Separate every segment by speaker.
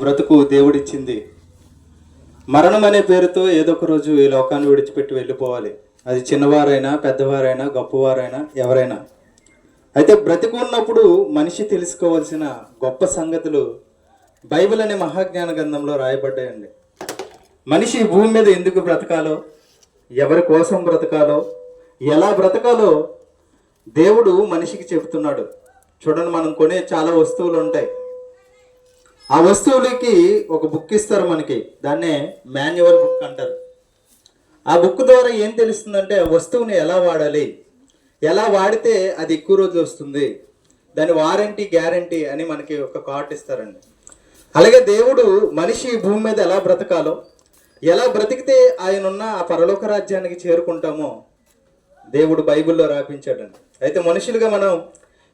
Speaker 1: బ్రతుకు దేవుడిచ్చింది. మరణం అనే పేరుతో ఏదో ఒక రోజు ఈ లోకాన్ని విడిచిపెట్టి వెళ్ళిపోవాలి. అది చిన్నవారైనా పెద్దవారైనా గొప్పవారైనా ఎవరైనా. అయితే బ్రతికున్నప్పుడు మనిషి తెలుసుకోవాల్సిన గొప్ప సంగతులు బైబిల్ అనే మహాజ్ఞాన గ్రంథంలో రాయబడ్డాయండి. మనిషి భూమి మీద ఎందుకు బ్రతకాలో ఎవరి కోసం బ్రతకాలో ఎలా బ్రతకాలో దేవుడు మనిషికి చెబుతున్నాడు. చూడండి మనం కొనే చాలా వస్తువులు ఉంటాయి. ఆ వస్తువులకి ఒక బుక్ ఇస్తారు మనకి. దాన్నే మాన్యువల్ బుక్ అంటారు. ఆ బుక్ ద్వారా ఏం తెలుస్తుందంటే ఆ వస్తువుని ఎలా వాడాలి? ఎలా వాడితే అది ఎక్కువ రోజులు వస్తుంది? దాని వారంటీ గ్యారంటీ అని మనకి ఒక కార్డు ఇస్తారండి. అలాగే దేవుడు మనిషి భూమి మీద ఎలా బ్రతకాలో ఎలా బ్రతికితే ఆయన ఉన్న ఆ పరలోక రాజ్యానికి చేరుకుంటామో దేవుడు బైబిల్లో రాపించాడండి. అయితే మనుషులుగా మనం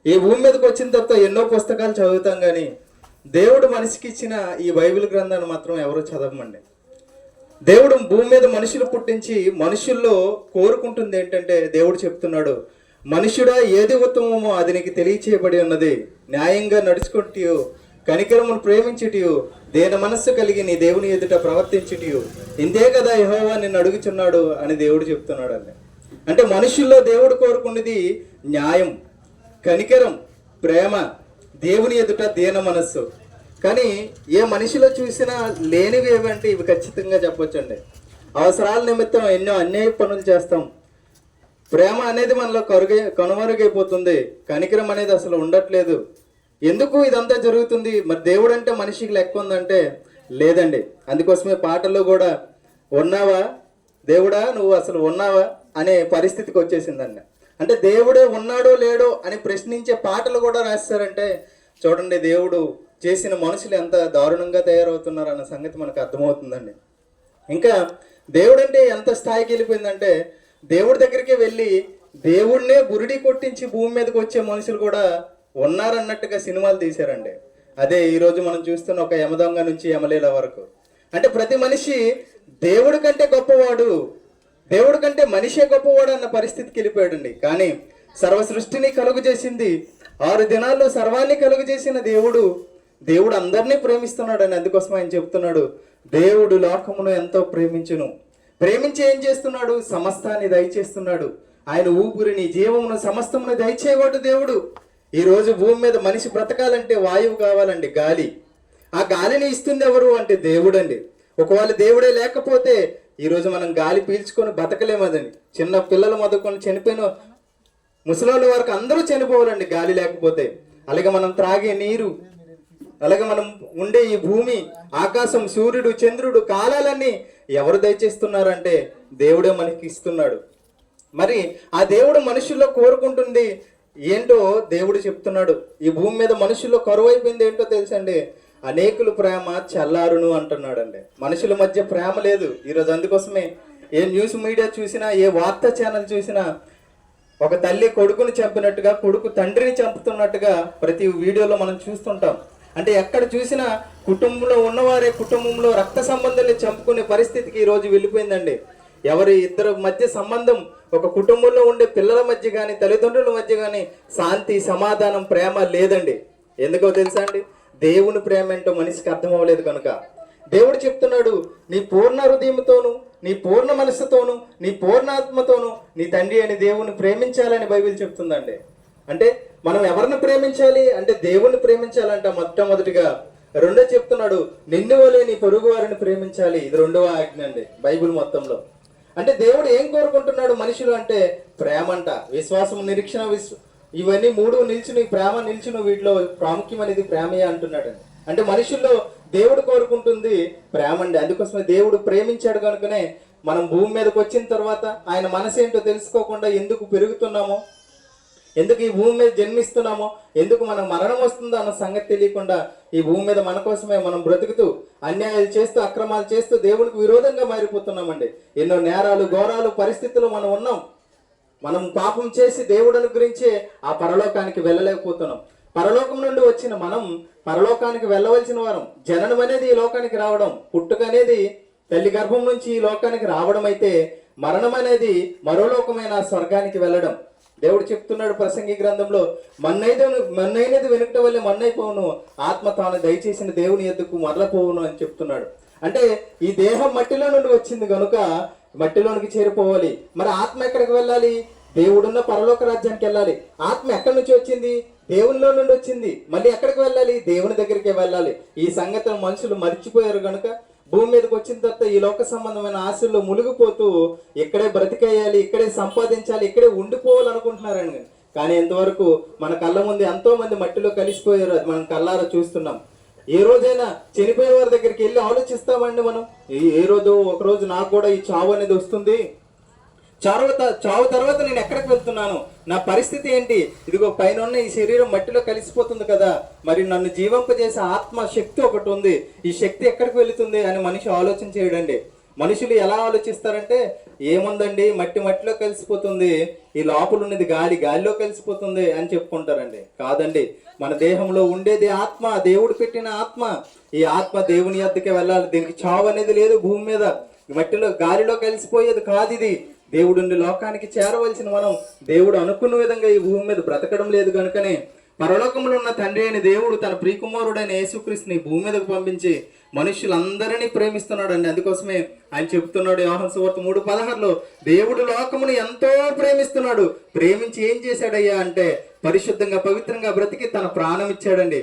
Speaker 1: ఈ భూమి మీదకి వచ్చిన తర్వాత ఎన్నో పుస్తకాలు చదువుతాం కానీ దేవుడు మనిషికి ఇచ్చిన ఈ బైబిల్ గ్రంథాన్ని మాత్రం ఎవరు చదవమండి. దేవుడు భూమి మీద మనుషులు పుట్టించి మనుషుల్లో కోరుకుంటుంది ఏంటంటే దేవుడు చెప్తున్నాడు మనుషుడా ఏది ఉత్తమమో అది నీకు తెలియచేయబడి ఉన్నది. న్యాయంగా నడుచుకుంటూ కనికరమును ప్రేమించుటియు దేని మనస్సు కలిగి నీ దేవుని ఎదుట ప్రవర్తించుటియు. ఇంతే కదా యహోవా నిన్ను అడుగుచున్నాడు అని దేవుడు చెప్తున్నాడు అండి అంటే మనుషుల్లో దేవుడు కోరుకున్నది న్యాయం కనికరం ప్రేమ దేవుని ఎదుట దీన మనస్సు. కానీ ఏ మనిషిలో చూసినా లేనివి ఏవంటే ఇవి ఖచ్చితంగా చెప్పొచ్చండి. అవసరాల నిమిత్తం ఎన్నో అన్యాయ పనులు చేస్తాం. ప్రేమ అనేది మనలో కరుగై కనుమరుగైపోతుంది. కనికరం అనేది అసలు ఉండట్లేదు. ఎందుకు ఇదంతా జరుగుతుంది? మరి దేవుడు అంటే మనిషికి లెక్క ఉందంటే లేదండి. అందుకోసమే పాటల్లో కూడా ఉన్నావా? దేవుడా నువ్వు అసలు ఉన్నావా? అనే పరిస్థితికి వచ్చేసిందండి. అంటే దేవుడే ఉన్నాడో లేడో అని ప్రశ్నించే పాటలు కూడా రాస్తారంటే చూడండి దేవుడు చేసిన మనుషులు ఎంత దారుణంగా తయారవుతున్నారు అన్న సంగతి మనకు అర్థమవుతుందండి. ఇంకా దేవుడు అంటే ఎంత స్థాయికి వెళ్ళిపోయిందంటే దేవుడి దగ్గరికి వెళ్ళి దేవుడినే బురిడి కొట్టించి భూమి మీదకి వచ్చే మనుషులు కూడా ఉన్నారన్నట్టుగా సినిమాలు తీశారండి. అదే ఈరోజు మనం చూస్తున్న ఒక యమదొంగ నుంచి యమలీల వరకు. అంటే ప్రతి మనిషి దేవుడి కంటే గొప్పవాడు. దేవుడి కంటే మనిషే గొప్పవాడు అన్న పరిస్థితికి వెళ్ళిపోయాడండి. కానీ సర్వ సృష్టిని కలుగు చేసింది ఆరు దినాల్లో సర్వాన్ని కలుగు చేసిన దేవుడు దేవుడు అందరినీ ప్రేమిస్తున్నాడు అని అందుకోసం ఆయన చెప్తున్నాడు దేవుడు లోకమును ఎంతో ప్రేమించును. ప్రేమించి ఏం చేస్తున్నాడు? సమస్తాన్ని దయచేస్తున్నాడు. ఆయన ఊపిరిని జీవమును సమస్తమును దయచేవాడు దేవుడు. ఈరోజు భూమి మీద మనిషి బ్రతకాలంటే వాయువు కావాలండి గాలి. ఆ గాలిని ఇస్తుంది ఎవరు అంటే దేవుడండి. ఒకవేళ దేవుడే లేకపోతే ఈరోజు మనం గాలి పీల్చుకొని బతకలేమదండి చిన్న పిల్లలు మొదలుకొని చనిపోయిన ముసలోళ్ళ వరకు అందరూ చనిపోవాలండి గాలి లేకపోతే. అలాగే మనం త్రాగే నీరు అలాగే మనం ఉండే ఈ భూమి ఆకాశం సూర్యుడు చంద్రుడు కాలాలన్నీ ఎవరు దయచేస్తున్నారంటే దేవుడే మనకి ఇస్తున్నాడు. మరి ఆ దేవుడు మనుషుల్లో కోరుకుంటుంది ఏంటో దేవుడు చెప్తున్నాడు. ఈ భూమి మీద మనుషుల్లో కరువు అయిపోయింది ఏంటో తెలుసండి? అనేకులు ప్రేమ చల్లారును అంటున్నాడండి. మనుషుల మధ్య ప్రేమ లేదు. ఈరోజు అందుకోసమే ఏ న్యూస్ మీడియా చూసినా ఏ వార్తా ఛానల్ చూసినా ఒక తల్లి కొడుకుని చంపినట్టుగా కొడుకు తండ్రిని చంపుతున్నట్టుగా ప్రతి వీడియోలో మనం చూస్తుంటాం. అంటే ఎక్కడ చూసినా కుటుంబంలో ఉన్నవారే కుటుంబంలో రక్త సంబంధాన్ని చంపుకునే పరిస్థితికి ఈరోజు వెళ్ళిపోయిందండి. ఎవరి ఇద్దరు మధ్య సంబంధం ఒక కుటుంబంలో ఉండే పిల్లల మధ్య కానీ తల్లిదండ్రుల మధ్య కానీ శాంతి సమాధానం ప్రేమ లేదండి. ఎందుకో తెలుసా అండి? దేవుని ప్రేమ ఏంటో మనిషికి అర్థం అవ్వలేదు కనుక. దేవుడు చెప్తున్నాడు నీ పూర్ణ హృదయంతోను నీ పూర్ణ మనస్సుతోనూ నీ పూర్ణాత్మతోను నీ తండ్రి అని దేవుని ప్రేమించాలని బైబిల్ చెప్తుందండి. అంటే మనం ఎవరిని ప్రేమించాలి? అంటే దేవుణ్ణి ప్రేమించాలంట మొట్టమొదటిగా. రెండో చెప్తున్నాడు నిన్ను వలే నీ పొరుగు వారిని ప్రేమించాలి. ఇది రెండవ ఆజ్ఞ అండి బైబిల్ మొత్తంలో. అంటే దేవుడు ఏం కోరుకుంటున్నాడు మనుషులు అంటే ప్రేమంట విశ్వాసం నిరీక్షణ విశ్వ ఇవన్నీ మూడు నిల్చుని ప్రేమ నిలిచి వీటిలో ప్రాముఖ్యమైనది ప్రేమయే అంటున్నాడు. అంటే మనుషుల్లో దేవుడు కోరుకుంటుంది ప్రేమ అండి. అందుకోసమే దేవుడు ప్రేమించాడు కనుకనే మనం భూమి మీదకి వచ్చిన తర్వాత ఆయన మనసు ఏంటో తెలుసుకోకుండా ఎందుకు పెరుగుతున్నామో ఎందుకు ఈ భూమి మీద జన్మిస్తున్నామో ఎందుకు మనం మరణం వస్తుందో అన్న సంగతి తెలియకుండా ఈ భూమి మీద మన కోసమే మనం బ్రతుకుతూ అన్యాయాలు చేస్తూ అక్రమాలు చేస్తూ దేవునికి విరోధంగా మారిపోతున్నామండి. ఎన్నో నేరాలు ఘోరాలు పరిస్థితులు మనం ఉన్నాం. మనం పాపం చేసి దేవుడు అనుగ్రహించే ఆ పరలోకానికి వెళ్ళలేకపోతున్నాం. పరలోకం నుండి వచ్చిన మనం పరలోకానికి వెళ్ళవలసిన వారం. జననం అనేది ఈ లోకానికి రావడం పుట్టుక అనేది తల్లి గర్భం నుంచి ఈ లోకానికి రావడం అయితే మరణం అనేది మరో లోకమైన స్వర్గానికి వెళ్ళడం. దేవుడు చెప్తున్నాడు ప్రసంగి గ్రంథంలో మన్నైదు మన్నైనది వెనుకట వల్లే మన్నైపోవును. ఆత్మ తాను దయచేసిన దేవుని ఎద్దుకు మరలపోవును అని చెప్తున్నాడు. అంటే ఈ దేహం మట్టిలో నుండి వచ్చింది కనుక మట్టిలోనికి చేరిపోవాలి. మరి ఆత్మ ఎక్కడికి వెళ్ళాలి? దేవుడున్న పరలోక రాజ్యానికి వెళ్ళాలి. ఆత్మ ఎక్కడి నుంచి వచ్చింది? దేవునిలో నుండి వచ్చింది. మళ్ళీ ఎక్కడికి వెళ్ళాలి? దేవుని దగ్గరికి వెళ్ళాలి. ఈ సంగతిని మనుషులు మర్చిపోయారు కనుక భూమి మీదకి వచ్చిన తర్వాత ఈ లోక సంబంధమైన ఆశల్లో మునిగిపోతూ ఇక్కడే బ్రతికేయాలి ఇక్కడే సంపాదించాలి ఇక్కడే ఉండిపోవాలనుకుంటున్నారని కానీ ఇంతవరకు మన కళ్ళ ముందు ఎంతో మంది మట్టిలో కలిసిపోయారు. అది మనం కళ్ళారా చూస్తున్నాం. ఏ రోజైనా చనిపోయిన వారి దగ్గరికి వెళ్ళి ఆలోచిస్తామండి మనం. ఏ- ఏ రోజు ఒక రోజు నాకు కూడా ఈ చావు అనేది వస్తుంది. చావు త- చావు తర్వాత నేను ఎక్కడికి వెళ్తున్నాను? నా పరిస్థితి ఏంటి? ఇదిగో పైన ఉన్న ఈ శరీరం మట్టిలో కలిసిపోతుంది కదా. మరి నన్ను జీవింపజేసే ఆత్మ శక్తి ఒకటి ఉంది. ఈ శక్తి ఎక్కడికి వెళుతుంది అని మనిషి ఆలోచన చేయడండి. మనుషులు ఎలా ఆలోచిస్తారంటే ఏముందండి? మట్టి మట్టిలో కలిసిపోతుంది. ఈ లోపల ఉన్నది గాలి గాలిలో కలిసిపోతుంది అని చెప్పుకుంటారండి. కాదండి. మన దేహంలో ఉండేది ఆత్మ దేవుడు పెట్టిన ఆత్మ. ఈ ఆత్మ దేవుని యొద్దకే వెళ్ళాలి. దీనికి చావు అనేది లేదు భూమి మీద. మట్టిలో గాలిలో కలిసిపోయేది కాదు ఇది. దేవుడిని లోకానికి చేరవలసిన మనం. దేవుడు అనుకున్న విధంగా ఈ భూమి మీద బ్రతకడం లేదు కనుకనే. పరలోకంలో ఉన్న తండ్రి అయిన దేవుడు తన ప్రియకుమారుడైన యేసుక్రీస్తుని భూమి మీదకు పంపించి మనుషులందరినీ ప్రేమిస్తున్నాడు అండి అందుకోసమే ఆయన చెప్తున్నాడు యోహన్ సువార్త మూడు పదహారులో దేవుడు లోకమును ఎంతో ప్రేమిస్తున్నాడు. ప్రేమించి ఏం చేశాడయ్యా అంటే పరిశుద్ధంగా పవిత్రంగా బ్రతికి తన ప్రాణం ఇచ్చాడండి.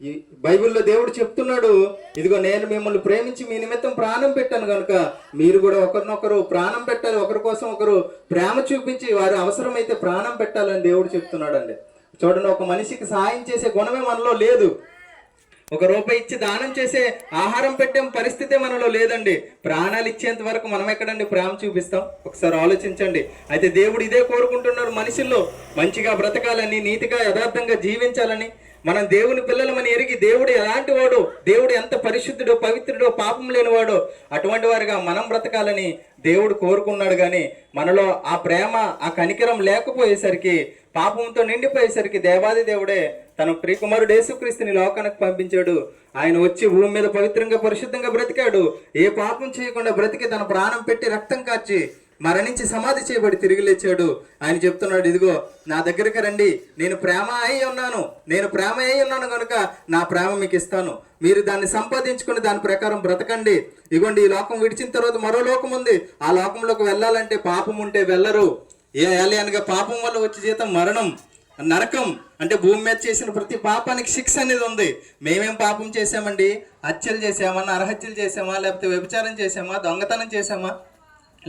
Speaker 1: ఈ బైబిల్లో దేవుడు చెప్తున్నాడు ఇదిగో నేను మిమ్మల్ని ప్రేమించి మీ నిమిత్తం ప్రాణం పెట్టాను కనుక మీరు కూడా ఒకరినొకరు ప్రాణం పెట్టాలి. ఒకరి కోసం ఒకరు ప్రేమ చూపించి వారి అవసరమైతే ప్రాణం పెట్టాలని దేవుడు చెప్తున్నాడండి. చూడండి ఒక మనిషికి సాయం చేసే గుణమే మనలో లేదు. ఒక రూపాయి ఇచ్చి దానం చేసే ఆహారం పెట్టే పరిస్థితి మనలో లేదండి. ప్రాణాలు ఇచ్చేంత వరకు మనం ఎక్కడండి? ప్రేమ చూపిస్తాం. ఒకసారి ఆలోచించండి. అయితే దేవుడు ఇదే కోరుకుంటున్నారు మనుషుల్లో. మంచిగా బ్రతకాలని నీతిగా యథార్థంగా జీవించాలని. మనం దేవుని పిల్లలమని ఎరిగి దేవుడు ఎలాంటి వాడో దేవుడు ఎంత పరిశుద్ధుడో పవిత్రుడో పాపం లేనివాడో అటువంటి వారిగా మనం బ్రతకాలని దేవుడు కోరుకున్నాడు కానీ మనలో ఆ ప్రేమ ఆ కనికరం లేకపోయేసరికి పాపంతో నిండిపోయేసరికి దేవాది దేవుడే తన ప్రియకుమారుడు యేసుక్రీస్తుని లోకానికి పంపించాడు. ఆయన వచ్చి భూమి మీద పవిత్రంగా పరిశుద్ధంగా బ్రతికాడు. ఏ పాపం చేయకుండా బ్రతికి తన ప్రాణం పెట్టి రక్తం కార్చి మరణించి సమాధి చేయబడి తిరిగి లేచాడు. ఆయన చెప్తున్నాడు ఇదిగో నా దగ్గరికి రండి. నేను ప్రేమ అయి ఉన్నాను. నేను ప్రేమ అయి ఉన్నాను కనుక నా ప్రేమ మీకు ఇస్తాను. మీరు దాన్ని సంపాదించుకుని దాని ప్రకారం బ్రతకండి. ఇగోండి ఈ లోకం విడిచిన తర్వాత మరో లోకం ఉంది. ఆ లోకంలోకి వెళ్ళాలంటే పాపం ఉంటే వెళ్ళరు. ఏ అనగా పాపం వల్ల వచ్చే జీతం మరణం నరకం. అంటే భూమి మీద చేసిన ప్రతి పాపానికి శిక్ష అనేది ఉంది. మేమేం పాపం చేసామండి హత్యలు చేసామా నరహత్యలు చేసామా లేకపోతే వ్యభిచారం చేసామా దొంగతనం చేసామా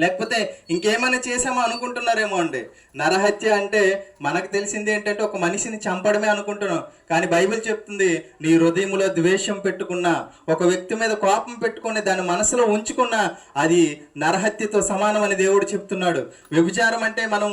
Speaker 1: లేకపోతే ఇంకేమైనా చేసామో అనుకుంటున్నారేమో అండి. నరహత్య అంటే మనకు తెలిసింది ఏంటంటే ఒక మనిషిని చంపడమే అనుకుంటున్నాం. కానీ బైబిల్ చెప్తుంది నీ హృదయంలో ద్వేషం పెట్టుకున్నా ఒక వ్యక్తి మీద కోపం పెట్టుకుని దాని మనసులో ఉంచుకున్నా అది నరహత్యతో సమానం అని దేవుడు చెప్తున్నాడు. వ్యభిచారం అంటే మనం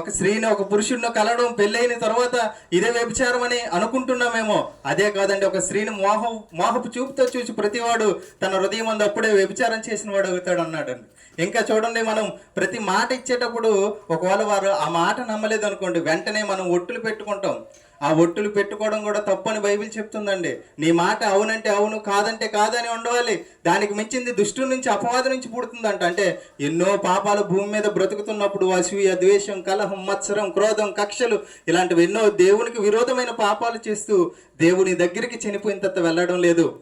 Speaker 1: ఒక స్త్రీని ఒక పురుషుడిని కలవడం పెళ్ళైన తర్వాత ఇదే వ్యభిచారం అని అనుకుంటున్నామేమో. అదే కాదండి ఒక స్త్రీని మోహ మోహపు చూపుతో చూసి ప్రతివాడు తన హృదయం అందు అప్పుడే వ్యభిచారం చేసిన వాడు అవుతాడు అన్నాడు ఇంకా చూడండి మనం ప్రతి మాట ఇచ్చేటప్పుడు ఒకవేళ వారు ఆ మాట నమ్మలేదు అనుకోండి వెంటనే మనం ఒట్టులు పెట్టుకుంటాం. ఆ ఒట్టులు పెట్టుకోవడం కూడా తప్పని బైబిల్ చెప్తుందండి. నీ మాట అవునంటే అవును కాదంటే కాదని ఉండవాలి. దానికి మించింది దుష్టు నుంచి అపవాదం నుంచి పుడుతుందంట. అంటే ఎన్నో పాపాలు భూమి మీద బ్రతుకుతున్నప్పుడు అసూయ ద్వేషం కలహం మత్సరం క్రోధం కక్షలు ఇలాంటివి ఎన్నో దేవునికి విరోధమైన పాపాలు చేస్తూ దేవుని దగ్గరికి చనిపోయినంత వెళ్ళడం లేదు.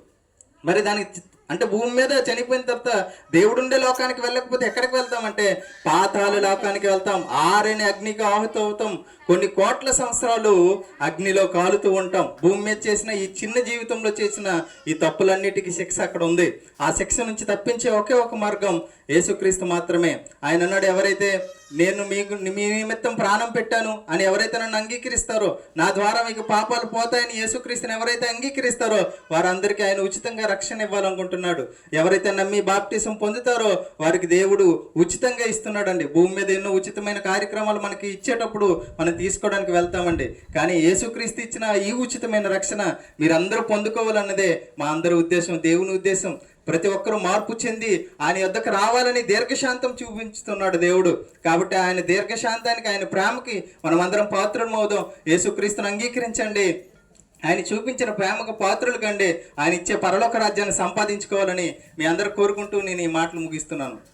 Speaker 1: మరి దానికి అంటే భూమి మీద చనిపోయిన తర్వాత దేవుడుండే లోకానికి వెళ్ళకపోతే ఎక్కడికి వెళ్తామంటే పాతాల లోకానికి వెళ్తాం. ఆరని అగ్నికి ఆహుతి అవుతాం. కొన్ని కోట్ల సంవత్సరాలు అగ్నిలో కాలుతూ ఉంటాం. భూమి మీద చేసిన ఈ చిన్న జీవితంలో చేసిన ఈ తప్పులన్నిటికీ శిక్ష అక్కడ ఉంది. ఆ శిక్ష నుంచి తప్పించే ఒకే ఒక మార్గం యేసుక్రీస్తు మాత్రమే. ఆయన అన్నాడు ఎవరైతే నేను మీకు మీ నిమిత్తం ప్రాణం పెట్టాను అని ఎవరైతే నన్ను అంగీకరిస్తారో నా ద్వారా మీకు పాపాలు పోతాయని యేసుక్రీస్తుని ఎవరైతే అంగీకరిస్తారో వారందరికీ ఆయన ఉచితంగా రక్షణ ఇవ్వాలనుకుంటున్నాడు. ఎవరైతే నమ్మి బాప్టిసం పొందుతారో వారికి దేవుడు ఉచితంగా ఇస్తున్నాడండి. భూమి మీద ఎన్నో ఉచితమైన కార్యక్రమాలు మనకి ఇచ్చేటప్పుడు మనం తీసుకోవడానికి వెళ్తామండి. కానీ యేసుక్రీస్తు ఇచ్చిన ఈ ఉచితమైన రక్షణ మీరందరూ పొందుకోవాలన్నదే మా అందరి ఉద్దేశం దేవుని ఉద్దేశం. ప్రతి ఒక్కరూ మార్పు చెంది ఆయన యొద్దకు రావాలని దీర్ఘశాంతం చూపించుతున్నాడు దేవుడు. కాబట్టి ఆయన దీర్ఘశాంతానికి ఆయన ప్రేమకి మనం అందరం పాత్రలు అవుదాం యేసుక్రీస్తును అంగీకరించండి. ఆయన చూపించిన ప్రేమకు పాత్రలు కండి. ఆయన ఇచ్చే పరలోక రాజ్యాన్ని సంపాదించుకోవాలని మీ అందరు కోరుకుంటూ నేను ఈ మాటలు ముగిస్తున్నాను.